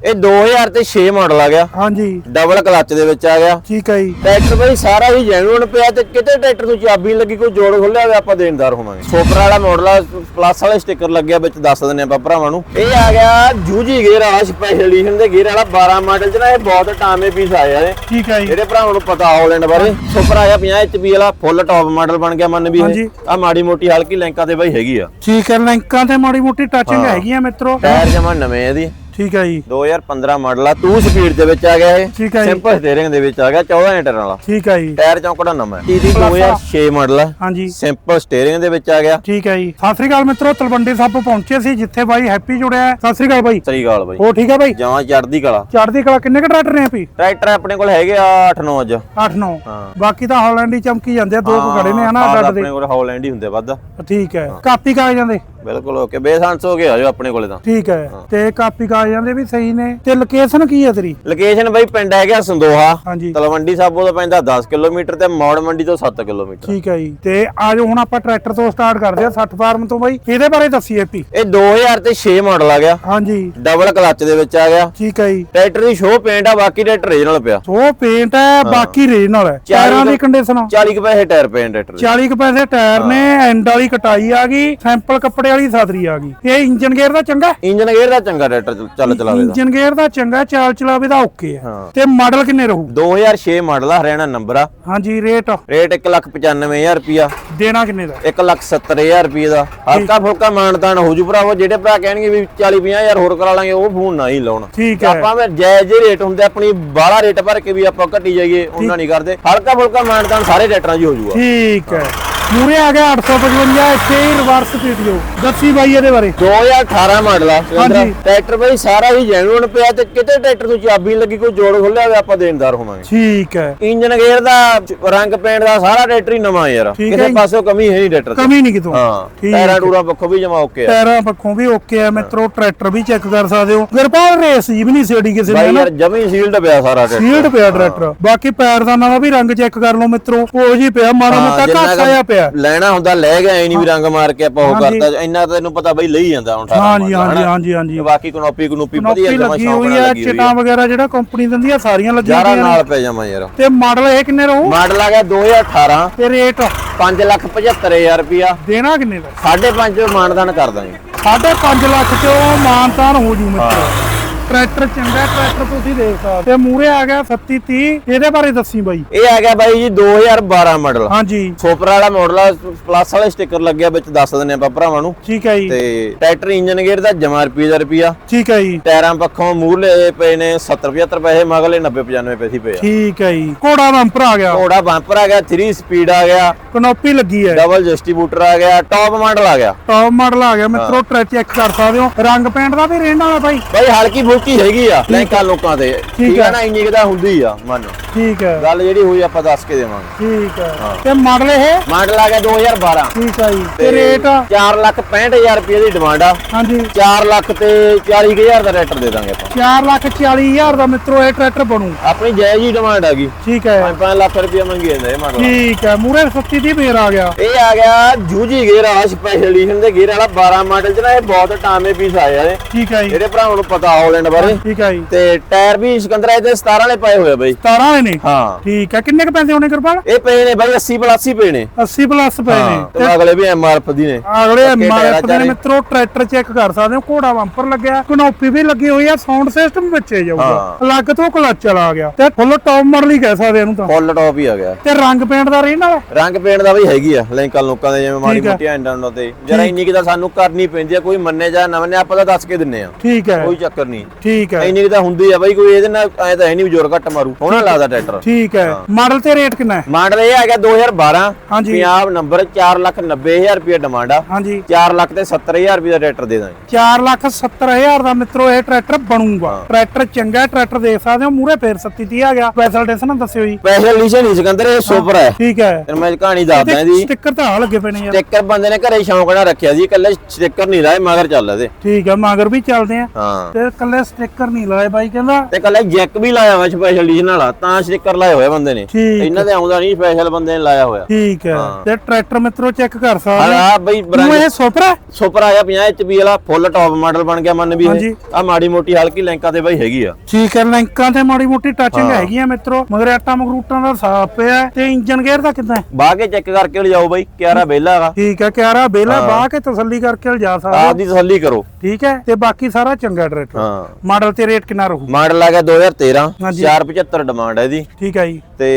ਇਹ 2000 ਤੇ 6 ਮਾਡਲ ਆ ਗਿਆ। ਹਾਂਜੀ। ਡਬਲ ਕਲੱਚ ਦੇ ਵਿੱਚ ਆ ਗਿਆ। ਠੀਕ ਹੈ ਜੀ। ਟਰੈਕਟਰ ਬਈ ਸਾਰਾ ਹੀ ਜੈਨੂਨ ਪਿਆ ਤੇ ਕਿਤੇ ਟਰੈਕਟਰ ਨੂੰ ਚਾਬੀ ਲੱਗੀ ਕੋਈ ਜੋੜ ਖੋਲਿਆ ਹੋਵੇ ਆਪਾਂ ਦੇਣਦਾਰ ਹੋਵਾਂਗੇ। ਸੋਪਰਾ ਵਾਲਾ ਮਾਡਲ ਆ ਪਲੱਸ ਵਾਲੇ ਸਟicker ਲੱਗਿਆ ਵਿੱਚ ਦੱਸ ਦਿੰਨੇ ਆਪਾਂ ਭਰਾਵਾਂ ਨੂੰ। ਇਹ ਆ ਗਿਆ ਜੂਜੀ ਗੇਅਰ ਵਾਲਾ ਸਪੈਸ਼ਲ ਐਡੀਸ਼ਨ ਦੇ ਗੇਅਰ ਵਾਲਾ 12 ਮਾਡਲ ਚ ਨਾ ਇਹ ਬਹੁਤ ਟਾਮੇ ਪੀਸ ਆਏ ਆ ਠੀਕ ਹੈ ਜੀ। ਜਿਹੜੇ ਭਰਾਵਾਂ ਨੂੰ ਪਤਾ ਹਾਲੈਂਡ ਬਾਰੇ। ਸੁਪਰ ਆਇਆ 50 HP ਵਾਲਾ ਫੁੱਲ ਟੌਪ ਮਾਡਲ ਬਣ ਗਿਆ ਮੰਨ ਵੀ ਆ ਮਾੜੀ ਮੋਟੀ ਹਲਕੀ ਲੈਂਕਾਂ ਤੇ ਬਈ ਹੈਗੀ ਆ। ਠੀਕ ਹੈ ਲਿੰਕਾਂ ਤੇ ਮਾੜੀ ਮੋਟੀ ਟੱਚਿੰਗ ਹੈਗੀ ਆ ਮਿੱਤਰੋ। ਟਾਇਰ ਜਮਾ ਨਵੇਂ ਇਹਦੀ। ਠੀਕ ਹੈ ਜੀ। 2015 ਮਾਡਲ ਆ 2 ਸਪੀਡ ਦੇ ਵਿੱਚ ਆ ਗਿਆ ਇਹ। ਠੀਕ ਹੈ ਜੀ। ਸਿੰਪਲ ਸਟੀਅਰਿੰਗ ਦੇ ਵਿੱਚ ਆ ਗਿਆ 14 ਇੰਟਰ ਵਾਲਾ। ਠੀਕ ਹੈ ਜੀ। ਟਾਇਰ ਚੌਂਕੜਾ ਨਵਾਂ ਹੈ ਇਹਦੀ Plus ਆ। 2006 ਮਾਡਲ ਆ। ਹਾਂਜੀ। ਸਿੰਪਲ ਸਟੀਅਰਿੰਗ ਦੇ ਵਿੱਚ ਆ ਗਿਆ। ਠੀਕ ਹੈ ਜੀ। ਸਤਿ ਸ੍ਰੀ ਅਕਾਲ ਮਿੱਤਰੋ ਤਲਵੰਡੀ ਸਾਹਿਬ ਪਹੁੰਚੇ ਸੀ ਜਿੱਥੇ ਬਾਈ ਹੈਪੀ ਜੁੜਿਆ ਸਤਿ ਸ੍ਰੀ ਅਕਾਲ ਬਾਈ। ਸਹੀ ਗੱਲ ਬਾਈ। ਹੋ ਠੀਕ ਹੈ ਬਾਈ? ਜਮਾਂ ਚੜਦੀ ਕਲਾ। ਚੜ੍ਹਦੀ ਕਲਾ ਕਿੰਨੇ ਕ ਟਰੈਕਟਰ ਨੇ ਹੈਪੀ ਟਰੈਕਟਰ ਆਪਣੇ ਕੋਲ ਹੈਗੇ ਆ 8-9 ਅੱਜ। 8 9 ਹਾਂ। ਬਾਕੀ ਤਾਂ ਹਾਲੈਂਡ ਹੀ ਚਮਕੀ ਜਾਂਦੇ ਆ ਦੋ ਕੁ ਖੜੇ ਨੇ ਹਨਾ ਹਾਂ, ਡੱਡ ਆਪਣੇ ਦੇ। ਕੋਲ ਹਾਲੈਂਡ ਹੀ ਹੁੰਦੇ ਵੱਧ। ਠੀਕ ਹੈ। ਕਾਪੀ ਕਾਗਜ਼ਾਂ ਜਾਂਦੇ? ਬਿਲਕੁਲ ਓਕੇ ਬੇਸਾਂਸ ਹੋ ਗਿਆ ਜੋ ਆਪਣੇ ਕੋਲੇ ਤਾਂ। ਠੀਕ ਹੈ ਤੇ ਕਾਪੀ ਕਾਗਜ਼ਾਂ ਜਾਂਦੇ ਵੀ ਸਹੀ ਨੇ। ਤੇ ਲੋਕੇਸ਼ਨ ਕੀ ਹੈ ਤੇਰੀ? ਲੋਕੇਸ਼ਨ ਬਾਈ ਪਿੰਡ ਹੈਗਾ ਸੰਦੋਹਾ। ਹਾਂਜੀ। ਤਲਵੰਡੀ ਸਾਬੋ ਤੋਂ ਪੈਂਦਾ 10 ਕਿਲੋਮੀਟਰ ਤੇ ਮੌੜ ਮੰਡੀ ਤੋਂ 7 ਕਿਲੋਮੀਟਰ। ਠੀਕ ਹੈ ਜੀ। ਤੇ ਆਜੋ ਹੁਣ ਆਪਾਂ ਟਰੈਕਟਰ ਤੋਂ ਸਟਾਰਟ ਕਰਦੇ ਆ 60 ਫਾਰਮ ਤੋਂ ਬਾਈ। ਇਹਦੇ ਬਾਰੇ ਦੱਸੀ ਹੈਪੀ ਇਹ 2000 ਤੇ 6 ਮਾਡਲ ਆ ਗਿਆ। ਹਾਂਜੀ। ਡਬਲ ਕਲੱਚ ਦੇ ਵਿੱਚ ਆ ਗਿਆ। ਠੀਕ ਹੈ ਜੀ। ਟਰੈਕਟਰ ਦੀ ਸ਼ੋ ਪੇਂਟ ਆ ਬਾਕੀ ਟਰੈਕਟਰ ਰੀਜਨਲ ਪਿਆ। ਉਹ ਪੇਂਟ ਹੈ ਬਾਕੀ ਰੀਜਨਲ ਹੈ। ਟਾਇਰਾਂ ਦੀ ਕੰਡੀਸ਼ਨ 40 ਕੁ ਪੈਸੇ ਟਾਇਰ ਪੇਂਟ ਟਰੈਕਟਰ ਦੇ। 40 ਕੁ ਪੈਸੇ ਟਾਇਰ ਨੇ ਐਂਡ ਵਾਲੀ ਕਟਾਈ ਆ ਗਈ। ਸੈਂਪਲ ਕੱਪੜੇ ਵਾਲੀ ਸਾਦਰੀ ਆ ਗਈ। ਇਹ ਇੰਜਨ ਗੇਅਰ ਦਾ ਚੰਗਾ? ਇੰਜਨ ਗੇਅਰ ਦਾ ਚੰਗਾ ਟਰੈਕਟਰ ਚੱਲ- ਚੱਲ ਚਲਾਵੇ ਦਾ। ਇੰਜਨ ਗੇਅਰ ਦਾ ਚੰਗਾ ਚਾਲ ਚਲਾਵੇ ਦਾ ਓਕੇ ਆ। ਹਾਂ। ਤੇ ਮਾਡਲ ਕਿੰਨੇ ਰਹੂ? 2006 ਮਾਡਲ ਆ ਹਰਿਆਣਾ ਨੰਬਰ ਆ। ਹਾਂਜੀ ਰੇਟ? ਰੇਟ 195000 ਰੁਪਿਆ ਦੇਣਾ ਕਿੰਨੇ ਦਾ? 170000 ਰੁਪਏ ਦਾ। ਹਲਕਾ ਫੁਲਕਾ ਮਾਨਤਾਨ ਹੋ ਜੂ ਭਰਾਵੋ ਜਿਹੜੇ ਭਰਾ ਕਹਿਣਗੇ ਵੀ 40 50000 ਹੋਰ ਕਰਾ ਲਾਂਗੇ ਉਹ ਫੋਨ ਨਾ ਹੀ ਲਾਉਣ। ਠੀਕ ਹੈ। ਆਪਾਂ ਮੈਂ ਜਾਇਜ਼ ਜਿਹੇ ਰੇਟ ਹੁੰਦੇ ਆਪਣੀ ਬਾਹਲਾ ਰੇਟ ਭਰ ਕੇ ਵੀ ਆਪਾਂ ਘਟੀ ਜਾਈਏ ਉਹਨਾਂ ਨਹੀਂ ਕਰਦੇ। ਹਲਕਾ ਫੁਲਕਾ ਮਾਨਤਾਨ ਸਾਰੇ ਰੇਟਾਂ 'ਚ ਹੀ ਹੋ ਜੂਗਾ ਠੀਕ ਹੈ। ਮੂਰੇ ਆ ਗਿਆ 855 ਇੱਥੇ ਹੀ ਰਿਵਰਸ ਪੀਟੀਓ ਦੱਸੀ ਬਾਈ ਇਹਦੇ ਬਾਰੇ। 2018 ਮਾਡਲ ਆ। ਹਾਂਜੀ। ਟਰੈਕਟਰ ਬਈ ਸਾਰਾ ਹੀ ਜੈਨੂਨ ਪਿਆ ਤੇ ਕਿਤੇ ਟਰੈਕਟਰ ਨੂੰ ਚਾਬੀ ਲੱਗੀ ਕੋਈ ਜੋੜ ਖੋਲਿਆ ਹੋਵੇ ਆਪਾਂ ਦੇਣਦਾਰ ਹੋਵਾਂਗੇ। ਠੀਕ ਹੈ। ਇੰਜਨ ਗੇਅਰ ਦਾ ਰੰਗ ਪੇਂਟ ਦਾ ਸਾਰਾ ਟਰੈਕਟਰ ਹੀ ਨਵਾਂ ਯਾਰ। ਕਿਸੇ। ਪਾਸੋਂ ਕਮੀ ਹੈ ਨਹੀਂ ਟਰੈਕਟਰ ਕਮੀ ਨਹੀਂ ਕਿਤੋਂ। ਹਾਂ ਟਾਇਰਾਂ ਟੂਰਾਂ ਪੱਖੋਂ ਵੀ ਜਮਾ ਓਕੇ ਆ। ਟਾਇਰਾਂ ਪੱਖੋਂ ਵੀ ਓਕੇ ਆ ਮਿੱਤਰੋ ਟਰੈਕਟਰ ਵੀ ਚੈੱਕ ਕਰ ਸਕਦੇ ਹੋ। ਗੁਰਪਾਲ ਰੇਸ ਜੀ ਵੀ ਨਹੀਂ ਸੇੜੀ ਕਿਸੇ ਨੇ ਯਾਰ ਜਮੀ ਸੀਲਡ ਪਿਆ ਸਾਰਾ ਟਰੈਕਟਰ। ਸੀਲਡ ਪਿਆ ਟਰੈਕਟਰ। ਬਾਕੀ ਪੈਰਦਾਨਾਂ ਦਾ ਵੀ ਰੰਗ ਚੈੱਕ ਕਰ ਲਓ ਮਿੱਤਰੋ। ਉਹ ਜੀ ਪਿਆ ਮਾੜਾ ਮੋਟਾ ਜਿੰਨਾ ਘਾਸਾ ਜਿਹਾ ਪਿਆ ਲੈਣਾ ਹੁੰਦਾ ਲੈ ਗਿਆ ਐ ਨਹੀਂ ਵੀ ਰੰਗ ਮਾਰ ਕੇ ਆਪਾਂ ਉਹ। ਕਰਤਾ। ਇੰਨਾ ਤਾਂ ਤੈਨੂੰ ਪਤਾ ਬਈ ਲਈ ਜਾਂਦਾ ਹੁਣ ਸਾਰਾ ਹਾਂਜੀ ਹਾਂਜੀ? ਹਾਂਜੀ ਹਾਂਜੀ। ਬਾਕੀ ਕਨੋਪੀ ਕਨੂਪੀ ਵਧੀਆ ਜਮਾ ਲੱਗੀ ਹੋਈ ਆ ਚਿਟਾਂ ਵਗੈਰਾ ਜਿਹੜਾ ਕੰਪਨੀ ਦਿੰਦੀ ਆ ਸਾਰੀਆਂ ਲੱਗੀਆਂ ਯਾਰਾ। ਨਾਲ ਪੈ ਜਾਵਾਂ ਯਾਰ। ਤੇ ਮਾਡਲ ਇਹ ਕਿੰਨੇ ਰਹੂ? ਮਾਡਲ ਆ ਗਿਆ 2018 ਤੇ ਰੇਟ? 575000 ਰੁਪਿਆ ਦੇਣਾ ਕਿੰਨੇ ਦਾ? 5.5 ਮਾਨਦਾਨ ਕਰ ਦਾਂਗੇ। ਸਾਢੇ 5 ਲੱਖ ਚ ਉਹ ਮਾਨਤਾਨ ਹੋ ਜੂ ਮਿੱਤਰੋ। ਟਰੈਕਟਰ ਚੰਗਾ ਟਰੈਕਟਰ ਤੁਸੀਂ ਦੇਖ ਸਕਦੇ ਤੇ ਮੂਰੇ ਆ ਗਿਆ 3730 ਇਹਦੇ ਬਾਰੇ ਦੱਸੀ ਬਾਈ। ਇਹ ਆ ਗਿਆ ਬਾਈ ਜੀ 2012 ਮਾਡਲ ਹਾਂਜੀ। ਸੋਪਰਾ ਵਾਲਾ ਮਾਡਲ ਆ ਪਲੱਸ ਵਾਲੇ ਸਟicker ਲੱਗਿਆ ਵਿੱਚ ਦੱਸ ਦਿੰਨੇ ਆਪਾਂ ਭਰਾਵਾਂ ਨੂੰ। ਠੀਕ ਹੈ ਜੀ। ਤੇ ਟਰੈਕਟਰ ਇੰਜਨ ਗੇਅਰ ਦਾ ਜਮਾ ਰੁਪਏ ਦਾ ਰੁਪਿਆ ਠੀਕ ਹੈ ਜੀ। ਟਾਇਰਾਂ ਪੱਖੋਂ ਮੂਹਰਲੇ ਪਏ ਨੇ 70 75 ਪੈਸੇ ਮਗਲੇ 90 95 ਪੈਸੇ ਪਏ ਆ। ਠੀਕ ਹੈ ਜੀ। ਘੋੜਾ ਬੰਪਰ ਆ ਗਿਆ। ਘੋੜਾ ਬੰਪਰ ਆ ਗਿਆ 3 ਸਪੀਡ ਆ ਗਿਆ। ਕਨੋਪੀ ਲੱਗੀ ਹੈ ਡਬਲ ਡਿਸਟ੍ਰੀਬਿਊਟਰ ਆ ਗਿਆ ਟੌਪ ਮਾਡਲ ਆ ਗਿਆ। ਟੌਪ ਮਾਡਲ ਆ ਗਿਆ। ਮਿੱਤਰੋ ਟਰੈਕ ਚੈੱਕ ਕਰ ਸਕਦੇ ਹੋ। ਰੰਗ ਪੇਂਟ ਦਾ ਵੀ ਰਹਿਣ ਵਾਲਾ ਬਾਈ। ਬਾਈ ਹਲਕੀ ਫੁਲਕੀ ਹੈਗੀ ਆ। ਲੈਂਕਾ ਲੋਕਾਂ ਤੇ। ਠੀਕ ਹੈ। ਆ ਨਾ ਇੰਨੀ ਕੁ ਤਾਂ ਹੁੰਦੀ ਆ ਮੰਨ ਠੀਕ ਹੈ। ਗੱਲ ਜਿਹੜੀ ਹੋਈ ਆਪਾਂ ਦੱਸ ਕੇ ਦੇਵਾਂਗੇ। ਠੀਕ ਹੈ। ਤੇ ਮਾਡਲ ਇਹ? ਮਾਡਲ ਆ ਗਿਆ 2012 ਠੀਕ ਹੈ ਜੀ। ਤੇ ਰੇਟ? 4 ਲੱਖ 65000 ਰੁਪਏ ਦੀ ਡਿਮਾਂਡ ਆ। ਹਾਂਜੀ। 4 ਲੱਖ ਤੇ 40000 ਦਾ ਟਰੈਕਟਰ ਦੇ ਦਾਂਗੇ ਆਪਾਂ। 4 ਲੱਖ 40 ਹਜ਼ਾਰ ਦਾ ਮਿੱਤਰੋ ਇਹ ਟਰੈਕਟਰ ਬਣੂ। ਆਪਣੀ ਜਾਇਜ਼ ਹੀ ਡਿਮਾਂਡ ਆ ਗਈ। ਠੀਕ ਹੈ। 5 ਲੱਖ ਰੁਪਏ ਮੰਗੀ ਜਾਂਦਾ ਇਹ ਮਾਡਲ ਠੀਕ ਹੈ। ਮੂਰੇ 37 ਦੀ ਫੇਰ ਆ ਗਿਆ। ਇਹ ਆ ਗਿਆ ਜੂਜੀ ਗੇਅਰ ਵਾਲਾ ਸਪੈਸ਼ਲ ਐਡੀਸ਼ਨ ਦੇ ਗੇਅਰ ਵਾਲਾ 12 ਮਾਡਲ ਚ ਨਾ ਇਹ ਬਹੁਤ ਟਾਮੇ ਪੀਸ ਆਏ ਆ। ਠੀਕ ਹੈ ਜੀ। ਜਿਹੜੇ ਭਰਾਵਾਂ ਨੂੰ ਪਤਾ ਹਾਲੈਂਡ ਬਾਰੇ। ਠੀਕ ਹੈ ਜੀ। ਤੇ ਟਾਇਰ ਵੀ ਸਿਕੰਦਰਾ ਇਹਦੇ 17 ਵਾਲੇ ਪਏ ਹੋਏ ਆ ਬਾਈ। 17 ਵਾਲੇ ਨੇ? ਹਾਂ। ਠੀਕ ਹੈ ਕਿੰਨੇ ਕ ਪੈਸੇ ਹੋਣੇ ਕਿਰਪਾਲ? ਇਹ ਪਏ ਨੇ ਬਾਈ 80 ਪਲੱਸ ਹੀ ਪਏ ਨੇ। 80 ਪਲੱਸ ਪਏ ਨੇ। ਤੇ ਅਗਲੇ ਵੀ ਐਮਆਰਐਫ ਦੀ ਨੇ। ਅਗਲੇ ਪਤਾ ਚਾਰੇ। ਮਿੱਤਰੋ ਟਰੈਕਟਰ ਚੈੱਕ ਕਰ ਸਕਦੇ ਹੋ ਘੋੜਾ ਬੰਪਰ ਲੱਗਿਆ। ਕਨੋਪੀ ਵੀ ਲੱਗੀ ਹੋਈ ਆ ਸਾਊਂਡ ਸਿਸਟਮ ਵਿੱਚੇ ਜਾਊਗਾ। ਅਲੱਗ ਤੋਂ ਕਲਚ ਚਲਾ ਆ ਗਿਆ। ਤੇ ਫੁੱਲ ਟੌਪ ਮਾਡਲ ਹੀ ਕਹਿ ਸਕਦੇ ਇਹਨੂੰ ਤਾਂ। ਫੁੱਲ ਟੌਪ ਹੀ ਆ ਗਿਆ। ਤੇ ਰੰਗ ਪੇਂਟ ਦਾ ਰਹਿਣ ਵਾਲਾ? ਰੰਗ ਪੇਂਟ ਦਾ ਵੀ ਹੈਗੀ ਆ ਲੈਂਕਲ ਲੋਕਾਂ ਦੇ ਜਿਵੇਂ ਮਾੜੀ। ਮੋਟੀ ਐਂਡਾਂ ਨੂੰ ਤੇ ਜਰਾ ਇੰਨੀ ਕਿ ਤਾਂ ਸਾਨੂੰ ਕਰਨੀ ਪੈਂਦੀ ਆ ਕੋਈ ਮੰਨੇ ਜਾਂ ਨਾ ਮੰਨੇ ਆਪਾਂ ਤਾਂ ਦੱਸ ਕੇ ਦਿੰਨੇ ਆ। ਠੀਕ ਹੈ। ਕੋਈ ਚੱਕਰ ਨਹੀਂ। ਠੀਕ ਹੈ। ਇੰਨੀ ਕਿ ਤਾਂ ਹੁੰਦੀ ਆ ਬਾਈ ਕੋਈ ਇਹਦੇ ਨਾਲ ਐ ਤਾਂ ਹੈ ਨਹੀਂ ਜ਼ੋਰ ਘੱਟ ਮਾਰੂ। ਹੋਣਾ ਲੱਗਦਾ ਟਰੈਕਟਰ। ਠੀਕ ਹੈ। ਮਾਡਲ ਤੇ ਰੇਟ ਕਿੰਨਾ ਹੈ? ਮਾਡਲ ਇਹ ਆ ਗਿਆ 2012 ਹਾਂਜੀ। ਪੰਜਾਬ ਨੰਬਰ 490000 ਰੁਪਏ ਡਿਮਾਂਡ ਆ। ਹਾਂਜੀ। 4 ਲੱਖ ਤੇ 70000 ਰੁਪਏ ਦਾ ਟਰੈਕਟਰ ਦੇ ਦਾਂਗੇ। 4 ਲੱਖ 70 ਹਜ਼ਾਰ ਦਾ ਮਿੱਤਰੋ ਇਹ ਟਰੈਕਟਰ ਬਣੂਗਾ। ਟਰੈਕਟਰ ਚੰਗਾ ਟਰੈਕਟਰ ਦੇਖ ਸਕਦੇ ਹੋ ਮੂਰੇ ਫੇਰ 37 ਆ ਗਿਆ। ਸਪੈਸ਼ਲ ਡਿਸਨ ਦੱਸਿਓ ਜੀ। ਸਪੈਸ਼ਲ ਐਡੀਸ਼ਨ ਨਹੀਂ ਸਿਕੰਦਰ ਇਹ ਸੁਪਰ ਹੈ। ਠੀਕ ਹੈ। ਤੇ ਮੈਂ ਕਹਾਣੀ ਦੱਸਦਾ ਇਹਦੀ ਸਟicker ਤਾਂ ਆ ਲੱਗੇ ਪਏ ਨੇ ਯਾਰ। ਸਟicker ਬੰਦੇ ਨੇ ਘਰੇ ਸ਼ੌਂਕ ਨਾਲ ਰੱਖਿਆ ਜੀ ਇਕੱਲੇ ਸਟicker ਨਹੀਂ ਲਾਏ ਮਗਰ ਚੱਲ ਇਹਦੇ। ਠੀਕ ਹੈ ਮਗਰ ਵੀ ਚੱਲਦੇ ਆ। ਹਾਂ। ਤੇ ਕੱਲੇ ਸਟicker ਨਹੀਂ ਲਾਏ ਬਾਈ ਕਹਿੰਦਾ। ਤੇ ਕੱਲਾ ਜੈਕ ਵੀ ਲਾਇਆ ਹੋਇਆ ਸਪੈਸ਼ਲ ਐਡੀਸ਼ਨ ਵਾਲਾ ਤਾਂ ਸਟicker ਲਾਏ ਹੋਏ ਬੰਦੇ ਨੇ। ਇਹਨਾਂ ਦੇ ਆਉਂਦਾ ਨਹੀਂ ਸਪੈਸ਼ਲ ਬੰਦੇ ਨੇ ਲਾਇਆ ਹੋਇਆ। ਠੀਕ ਹੈ। ਤੇ ਟਰੈਕਟਰ ਮਿੱਤਰੋ ਚੈੱਕ ਕਰ ਸਕਦੇ ਆ ਬਈ ਤੂੰ ਇਹ ਸੋਪਰਾ ਸੁਪਰ ਆਇਆ 50 HP ਵਾਲਾ ਫੁੱਲ ਟੌਪ ਮਾਡਲ ਬਣ ਗਿਆ ਮੰਨ ਵੀ। ਆ ਮਾੜੀ ਮੋਟੀ ਹਲਕੀ ਲੈਂਕਾਂ ਤੇ ਬਈ ਹੈਗੀ ਆ। ਠੀਕ ਹੈ ਲਿੰਕਾਂ ਤੇ ਮਾੜੀ ਮੋਟੀ ਟੱਚਿੰਗ। ਹੈਗੀ ਆ ਮਿੱਤਰੋ ਮਗਰ ਆਟਾ ਮਗਰੂਟਾਂ ਦਾ ਸਾਫ਼ ਪਿਆ। ਤੇ ਇੰਜਨ ਗੇਅਰ ਦਾ ਕਿਦਾਂ? ਬਾਹ ਕੇ ਚੈੱਕ ਕਰਕੇ ਲਿਜਾਓ ਬਈ ਕਿਆਰਾ ਵਿਹਲਾ ਹੈਗਾ ਠੀਕ ਹੈ ਕਿਆਰਾ ਬੇਲਾ। ਬਾਹ ਕੇ ਤਸੱਲੀ ਕਰਕੇ ਲਿਜਾ ਸਕਦੇ। ਆਪ ਦੀ ਤਸੱਲੀ ਕਰੋ। ਠੀਕ ਹੈ ਤੇ ਬਾਕੀ ਸਾਰਾ ਚੰਗਾ ਟਰੈਕਟਰ ਹਾਂ। ਮਾਡਲ ਤੇ ਰੇਟ ਕਿੰਨਾ ਰਹੂ? ਮਾਡਲ ਆ ਗਿਆ 2013 ਹਾਂਜੀ। 475 ਡਿਮਾਂਡ ਹੈ ਇਹਦੀ। ਠੀਕ ਹੈ ਜੀ। ਤੇ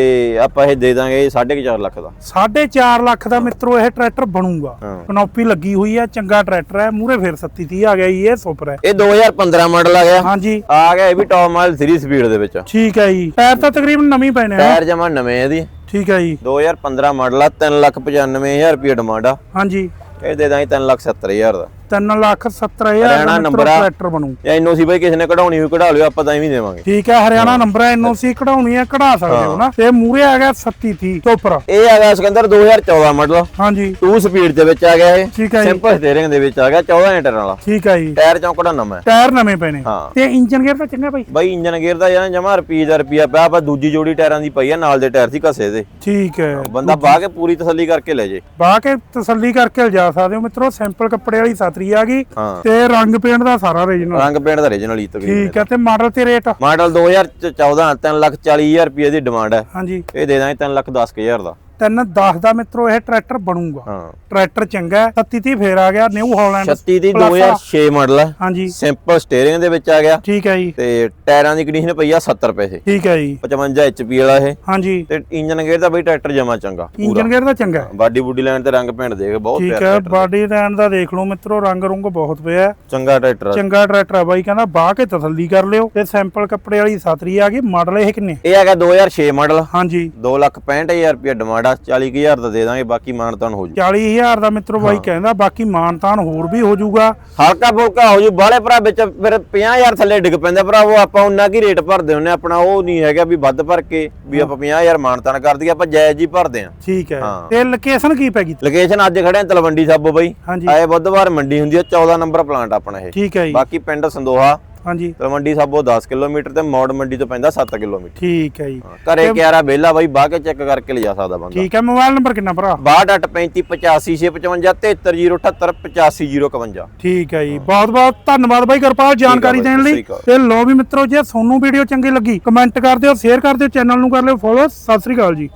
ਆਪਾਂ ਇਹ ਦੇ ਦਾਂਗੇ 4.5 ਲੱਖ ਦਾ। 4.5 ਲੱਖ ਦਾ ਮਿੱਤਰੋ ਇਹ ਟਰੈਕਟਰ ਬਣੂਗਾ। ਕਨੋਪੀ ਲੱਗੀ ਹੋਈ ਹੈ ਚੰਗਾ ਟਰੈਕਟਰ ਹੈ ਮੂਰੇ ਫਿਰ 37 30 ਆ ਗਿਆ ਜੀ ਇਹ ਸੁਪਰ ਹੈ। ਇਹ 2015 ਮਾਡਲ ਆ ਗਿਆ। ਹਾਂਜੀ। ਆ ਗਿਆ ਇਹ ਵੀ ਟੌਪ ਮਾਡਲ 3 ਸਪੀਡ ਦੇ ਵਿੱਚ। ਠੀਕ ਹੈ ਜੀ। ਟਾਇਰ ਤਾਂ ਤਕਰੀਬਨ ਨਵੀਂ ਪੈਣੇ ਆ। ਟਾਇਰ ਜਮਾ ਨਵੇਂ ਆ ਇਹਦੀ। ਠੀਕ ਹੈ ਜੀ। 2015 ਮਾਡਲ ਆ 395000 ਰੁਪਏ ਡਿਮਾਂਡ ਆ। ਹਾਂਜੀ। ਇਹ ਦੇ ਦਾਂਗੇ 370000 ਦਾ। 3 ਲੱਖ 70000 ਹਰਿਆਣਾ ਦਾ ਨੰਬਰ। ਟਰੈਕਟਰ ਬਣੂ। ਜਾਂ ਐਨਓਸੀ ਬਈ ਕਿਸੇ ਨੇ ਕਢਾਉਣੀ ਹੋਈ ਕਢਾ ਲਿਓ ਆਪਾਂ ਤਾਂ ਐਵੇਂ ਦੇਵਾਂਗੇ। ਠੀਕ ਹੈ ਹਰਿਆਣਾ ਨੰਬਰ ਹੈ ਐਨਓਸੀ ਕਢਾਉਣੀ ਹੈ ਕਢਾ ਸਕਦੇ ਹੋ ਨਾ। ਤੇ ਮੂਰੇ ਆ ਗਿਆ 37 30 ਟੋਪਰ ਇਹ ਆ ਗਿਆ ਸਿਕੰਦਰ 2014 ਮਾਡਲ ਹਾਂਜੀ। 2 ਸਪੀਡ ਦੇ ਵਿੱਚ ਆ ਗਿਆ ਇਹ। ਠੀਕ ਹੈ ਜੀ। ਸਿੰਪਲ ਸਟੀਅਰਿੰਗ ਦੇ ਵਿੱਚ ਆ ਗਿਆ 14 ਇੰਟਰ ਵਾਲਾ। ਠੀਕ ਹੈ ਜੀ। ਟਾਇਰ ਚੌਂਕੜਾ ਨਵਾਂ ਟਾਇਰ ਨਵੇਂ ਪੈਣੇ ਹਾਂ। ਤੇ ਇੰਜਨ ਗੇਅਰ ਤਾਂ ਚੰਗਾ ਭਾਈ। ਬਾਈ ਇੰਜਨ ਗੇਅਰ ਦਾ ਜਾਂ ਜਮਾ ਰੁਪਈਏ ਦਾ ਰੁਪਈਆ ਪਿਆ ਆਪਾਂ ਦੂਜੀ ਜੋੜੀ ਟਾਇਰਾਂ ਦੀ ਪਈ ਆ ਨਾਲ ਦੇ ਟਾਇਰ ਸੀ ਘਸੇ ਦੇ। ਠੀਕ ਹੈ। ਬੰਦਾ ਬਾਹ ਕੇ ਪੂਰੀ ਤਸੱਲੀ ਕਰਕੇ ਲੈ ਜੇ। ਬਾਹ ਕੇ ਤਸੱਲੀ ਕਰਕੇ ਲਿਜਾ ਸਕਦੇ ਹੋ ਮਿੱਤਰੋ ਸਿੰਪਲ ਕੱਪੜੇ ਵਾਲੀ ਸਾਤਰੀ ਆ ਗਈ ਤੇ ਰੰਗ ਪੇਂਟ ਦਾ ਸਾਰਾ ਓਰੀਜਨਲ ਰੰਗ ਪੇਂਟ ਦਾ ਰੀਜਨਲ ਹੀ ਤਕਰੀਬਨ ਠੀਕ ਹੈ ਤੇ ਮਾਡਲ ਤੇ ਰੇਟ ਮਾਡਲ 2014 340000 ਰੁਪਏ ਦੀ ਡਿਮਾਂਡ ਹੈ। ਹਾਂਜੀ। ਇਹ ਦੇ ਦਾਂਗੇ 310000 ਦਾ। 3 10 ਦਾ ਮਿੱਤਰੋ ਇਹ ਟਰੈਕਟਰ ਬਣੂਗਾ। ਹਾਂ। ਟਰੈਕਟਰ ਚੰਗਾ ਹੈ 37 30 ਫੇਰ ਆ ਗਿਆ ਨਿਊ ਹਾਲੈਂਡ 36 ਦੀ Plus ਆ। 2006 ਮਾਡਲ ਹੈ ਹਾਂਜੀ। ਸਿੰਪਲ ਸਟੀਅਰਿੰਗ ਦੇ ਵਿੱਚ ਆ ਗਿਆ। ਠੀਕ ਹੈ ਜੀ। ਤੇ ਟਾਇਰਾਂ ਦੀ ਕੰਡੀਸ਼ਨ ਪਈ ਆ 70 ਪੈਸੇ। ਠੀਕ ਹੈ ਜੀ। 55 HP ਵਾਲਾ ਇਹ। ਹਾਂਜੀ। ਤੇ ਇੰਜਨ ਗੇਅਰ ਦਾ ਬਈ ਟਰੈਕਟਰ ਜਮਾ ਚੰਗਾ ਇੰਜਨ ਗੇਅਰ ਦਾ ਚੰਗਾ। ਬਾਡੀ ਬੁੱਡੀ ਲਾਈਨ ਤੇ ਰੰਗ ਪੇਂਟ ਦੇਖ ਬਹੁਤ ਠੀਕ ਹੈ ਬਾਡੀ ਲਾਈਨ ਦਾ ਦੇਖ ਲਓ ਮਿੱਤਰੋ ਰੰਗ ਰੁੰਗ ਬਹੁਤ ਪਿਆ। ਚੰਗਾ ਟਰੈਕਟਰ। ਚੰਗਾ ਟਰੈਕਟਰ ਆ ਬਾਈ ਕਹਿੰਦਾ ਬਾਹ ਕੇ ਤਸੱਲੀ ਕਰ ਲਿਓ। ਤੇ ਸੈਂਪਲ ਕੱਪੜੇ ਵਾਲੀ ਸਾਤਰੀ ਆ ਗਈ ਮਾਡਲ ਇਹ ਕਿੰਨੇ? ਇਹ ਹੈਗਾ 2006 ਮਾਡਲ ਹਾਂਜੀ। 265000 ਰੁਪਏ ਡਿਮਾਂਡ ਆ 40000 ਦਾ ਦੇ ਦਾਂਗੇ ਬਾਕੀ ਮਾਨਤਾਨ ਹੋ ਜੂ। 40000 ਦਾ ਮਿੱਤਰੋ ਬਾਈ ਕਹਿੰਦਾ ਬਾਕੀ ਮਾਨਤਾਨ ਹੋਰ ਵੀ ਹੋ ਜਾਊਗਾ ਹਲਕਾ ਫੁਲਕਾ ਹੋ ਜੂ ਬਾਲੇ ਭਰਾ ਵਿੱਚ ਫਿਰ 50000 ਥੱਲੇ ਡਿੱਗ ਪੈਂਦਾ ਭਰਾ ਉਹ ਆਪਾਂ ਉਹਨਾਂ ਕੀ ਰੇਟ ਭਰਦੇ ਹੁੰਨੇ ਆਪਣਾ ਉਹ ਨਹੀਂ ਹੈਗਾ ਵੀ ਵੱਧ ਭਰ ਕੇ ਵੀ ਆਪਾਂ 50000 ਮਾਨਤਾਨ ਕਰ ਦਈਏ ਆਪਾਂ ਜਾਇਜ਼ ਹੀ ਭਰਦੇ ਆ। ਠੀਕ ਹੈ। ਤੇ ਲੋਕੇਸ਼ਨ ਕੀ ਪੈ ਗਈ? ਲੋਕੇਸ਼ਨ ਅੱਜ ਖੜੇ ਆ ਤਲਵੰਡੀ ਸਾਬੋ ਬਾਈ। ਆਏ ਬੁੱਧਵਾਰ ਮੰਡੀ ਹੁੰਦੀ ਆ 14 ਨੰਬਰ ਪਲਾਂਟ ਆਪਣਾ ਇਹ। ਠੀਕ ਹੈ ਜੀ। ਬਾਕੀ ਪਿੰਡ ਸੰਦੋਹਾ ਹਾਂਜੀ। ਤਲਵੰਡੀ ਸਾਬੋ 10 ਕਿਲੋਮੀਟਰ ਤੇ ਮੌੜ ਮੰਡੀ ਤੋਂ ਪੈਂਦਾ 7 ਕਿਲੋਮੀਟਰ। ਠੀਕ ਹੈ ਜੀ। ਘਰੇ ਕਿਆਰਾ ਬੇਲਾ ਬਾਈ ਬਾਹ ਕੇ ਚੈੱਕ ਕਰਕੇ ਲਿਜਾ ਸਕਦਾ ਬੰਦਾ। ਠੀਕ ਹੈ ਮੋਬਾਈਲ ਨੰਬਰ ਕਿੰਨਾ ਭਰਾ? 6285586055 ਠੀਕ ਹੈ ਜੀ। ਬਹੁਤ ਬਹੁਤ ਧੰਨਵਾਦ ਬਾਈ ਗੁਰਪਾਲ ਜਾਣਕਾਰੀ ਦੇਣ ਲਈ। ਤੇ ਲੋ ਵੀ ਮਿੱਤਰੋ ਜੇ ਤੁਹਾਨੂੰ ਵੀਡੀਓ ਚੰਗੀ ਲੱਗੀ ਕਮੈਂਟ ਕਰ ਦਿਓ ਸ਼ੇਅਰ ਕਰ ਦਿਓ ਚੈਨਲ ਨੂੰ ਕਰ ਲਿਓ ਫੋਲੋ ਸਤਿ ਸ੍ਰੀ ਅਕਾਲ ਜੀ।